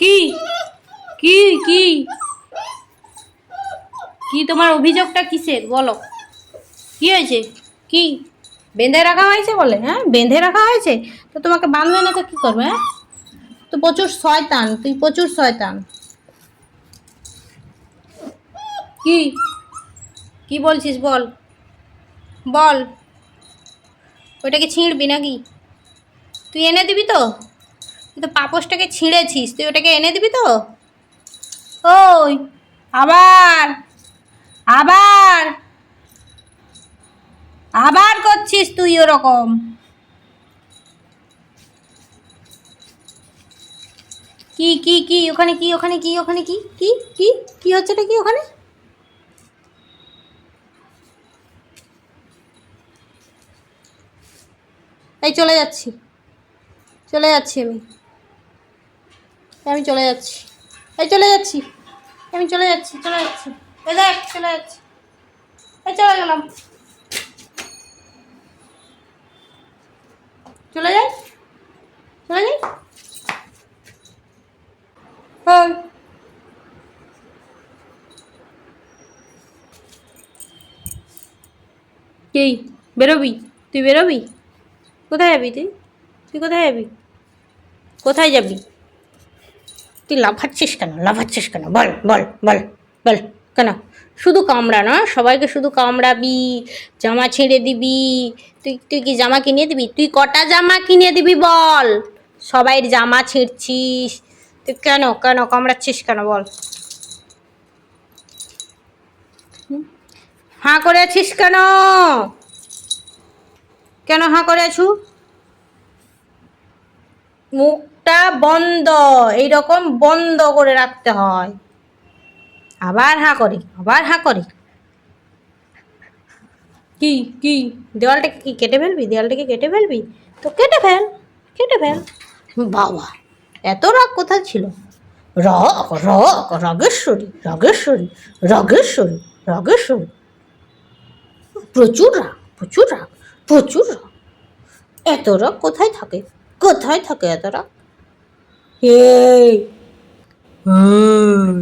কি? কি কি? কি তোমার অভিযোগটা কিসের? বলো। কি হয়েছে? কি? বেঁধে রাখা হয়েছে বলে হ্যাঁ? বেঁধে রাখা হয়েছে? তো তোমাকে বাঁধবে না তো কী করবে হ্যাঁ? তো প্রচুর শয়তান, তুই প্রচুর শয়তান। কি? কি বলছিস বল? বল। ওইটাকে ছিঁড়বি নাকি? তুই এনে দিবি তো? তুই তো পাপোশটাকে ছিঁড়েছিস, তুই ওটাকে এনে দিবি তো? ওই, আবার আবার আবার করছিস তুই ওরকম। কি কি কি, ওখানে কি ওখানে কি ওখানে কি কি কি কি হচ্ছে কি ওখানে? এই চলে যাচ্ছি চলে যাচ্ছি আমি। আমি চলে যাচ্ছি। এই চলে যাচ্ছি। আমি চলে যাচ্ছি চলে যাচ্ছি। এই দেখ, চলে যাচ্ছি। এই চলে গেলাম। চলে যাই? চলে যাই? ওই। কি? বেরোবি? তুই বেরোবি? কোথায় যাবি তুই? তুই কোথায় যাবি? কোথায় যাবি? তুই লাফাচ্ছিস কেন? লাফাচ্ছিস কেন? বল বল বল বল। কেন? শুধু কামড়া না, সবাইকে শুধু কামড়াবি, জামা ছেড়ে দিবি। তুই তুই কি জামা কিনে দিবি? তুই কটা জামা কিনে দিবি বল? সবাইয়ের জামা ছিঁড়ছিস। তুই কেন কেন কামড়াচ্ছিস কেন বল? হুম? হাঁ করে আছিস কেন? কেন হাঁ করে আছু মুখটা বন্ধ, এইরকম বন্ধ করে রাখতে হয়। আবার হাঁ করি, আবার হাঁ করি। কি কি? দেওয়ালটাকে কি, কেটে ফেলবি? দেওয়ালটাকে কেটে ফেলবি? তো কেটে ফেল কেটে ফেল। বাবা, এত রাগ কোথায় ছিল? রক রক রগেশ্বরী রগেশ্বরী রগেশ্বরী রগেশ্বরী। প্রচুর রাগ প্রচুর রাগ প্রচুর রাগ। এত রাগ কোথায় থাকে? কোথায় থাকে এত রাগ এই। এই,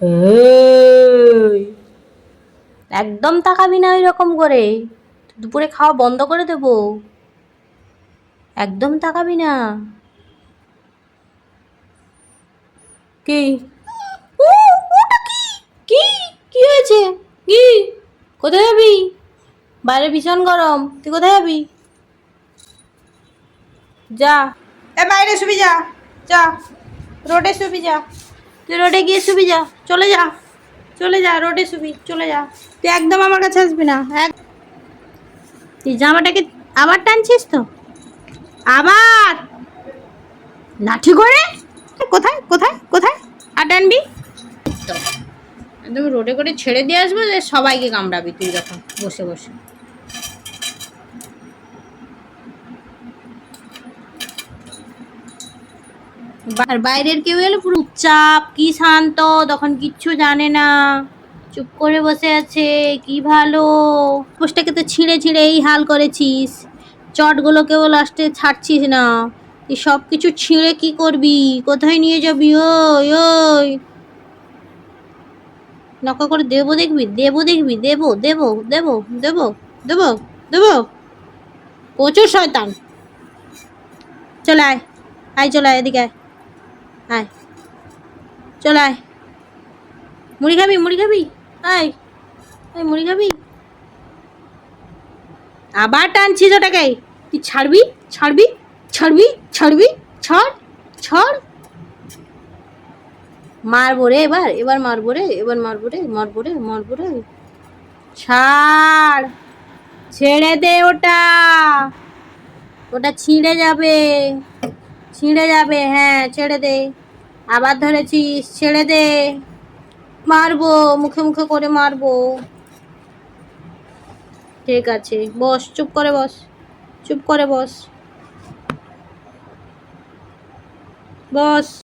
এই। একদম তাকাবি না ওই রকম করে। দুপুরে খাওয়া বন্ধ করে দেব। একদম তাকাবি না। কি? কি? কি হয়েছে? কি? কোথায় যাবি? বাইরে ভীষণ গরম। তুই কোথায় যাবি? যা। এ বাইরে শুবি যা যা। রোডে শুবি যা। তুই রোডে গিয়ে শুবি যা চলে যা। চলে যা রোডে শুবি চলে যা। তুই একদম আমার কাছে আসবি না এক তুই জামাটাকে আবার টানছিস তো? আবার? লাঠি করে? কোথায় কোথায় কোথায়? আর টানবি? তো একদম রোডে করে ছেড়ে দিয়ে আসব যে সবাইকে কামড়াবি তুই যখন বসে বসে। আর বাইরের কেউ এলে পুরো চাপ কি শান্ত, তখন কিচ্ছু জানে না। চুপ করে বসে আছে, কি ভালো? পোস্টটাকে তো ছিঁড়ে ছিঁড়ে এই হাল করেছিস। চটগুলোকেও লাস্টে ছাড়ছিস না। তুই সব কিছু ছিঁড়ে কি করবি? কোথায় নিয়ে যাবি? ওই ওই। নকা করে দেবো দেখবি? দেবো দেখবি? দেবো দেবো দেবো দেবো দেবো দেবো। প্রচুর শয়তান। চলে আয়। আয়, চলে আয়, এদিকে আয়। আয়। চলে আয়। মুড়ি খাবি মুড়ি খাবি? আয়। মুড়ি খাবি? আবার টানছিস ওটাকে তুই ছাড়বি ছাড়বি ছাড়বি ছাড়বি, ছাড় ছাড়। মারবো রে এবার এবার মারবো রে, এবার মারবো রে মারবো রে মারবো রে। ছাড়। ছেড়ে দে ওটা। ওটা ছিঁড়ে যাবে। ছিঁড়ে যাবে হ্যাঁ ছেড়ে দে। আবার ধরেছিস ছেড়ে দে। মারবো, মুখে মুখে করে মারবো। ঠিক আছে, বস, চুপ করে বস, চুপ করে বস। বস।